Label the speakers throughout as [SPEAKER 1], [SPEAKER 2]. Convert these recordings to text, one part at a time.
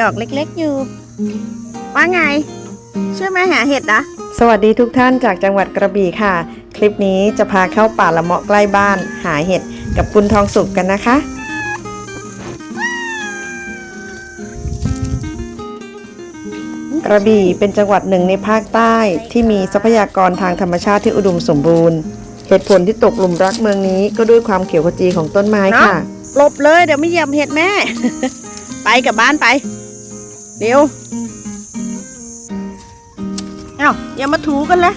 [SPEAKER 1] ดอกเล็กๆอยู่ ว่าไง ช่วยมาหาเห็ดนะ
[SPEAKER 2] สวัสดีทุกท่านจากจังหวัดกระบี่ค่ะ คลิปนี้จะพาเข้าป่าละเมาะใกล้บ้าน หาเห็ดกับคุณทองสุกกันนะคะ กระบี่เป็นจังหวัดหนึ่งในภาคใต้ที่มีทรัพยากรทางธรรมชาติที่อุดมสมบูรณ์ เหตุผลที่ตกหลุมรักเมืองนี้ก็ด้วยความเขียวขจีของต้นไม้ค่ะ
[SPEAKER 1] หลบเลย เดี๋ยวไม่เหยียบเห็ดแม่ ไปกลับบ้านไป เร็วเอ้าอย่ามาถูกันเลย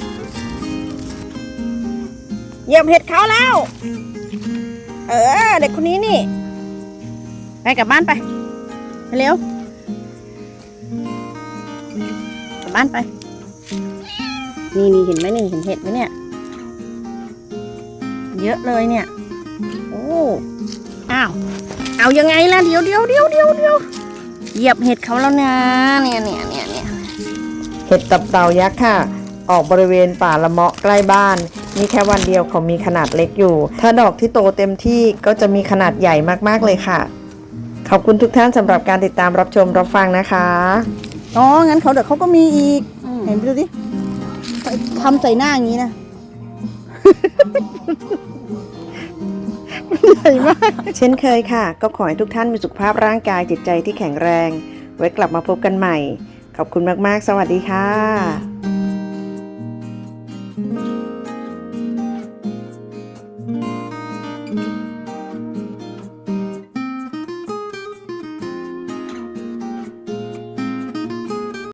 [SPEAKER 1] เหยียบเห็ดเขาแล้ว เออ เด็กคนนี้นี่ ไปกลับบ้านไปไป เร็ว กลับบ้านไป นี่นี่เห็นไหมนี่เห็นเห็ดไหมเนี่ย เยอะเลยเนี่ย โอ้ อ้าว เอายังไงล่ะ เดี๋ยวเดี๋ยวเดี๋ยวเดี๋ยวเดี๋ยวเหยียบเห็ดเขาแล้วนะ เนี่ยเนี่ยเนี่ยเนี่ย
[SPEAKER 2] เห็ดตับเต่ายักษ์ค่ะ ออกบริเวณป่าละเมาะใกล้บ้านมีแค่วันเดียวเขามีขนาดเล็กอยู่ ถ้าดอกที่โตเต็มที่ก็จะมีขนาดใหญ่มากๆเลยค่ะ ขอบคุณทุกท่านสำหรับการติดตามรับชมรับฟังนะคะ
[SPEAKER 1] อ๋อ งั้นเขาเดี๋ยวเขาก็มีอีก เห็นไปดูดิทำใส่หน้าอย่างนี้นะให ญ่มาก
[SPEAKER 2] เช่นเคยค่ะ ก็ขอให้ทุกท่านมีสุขภาพร่างกายจิตใจที่แข็งแรง ไว้กลับมาพบกันใหม่ ขอบคุณมาก ๆ สวัสดีค่ะ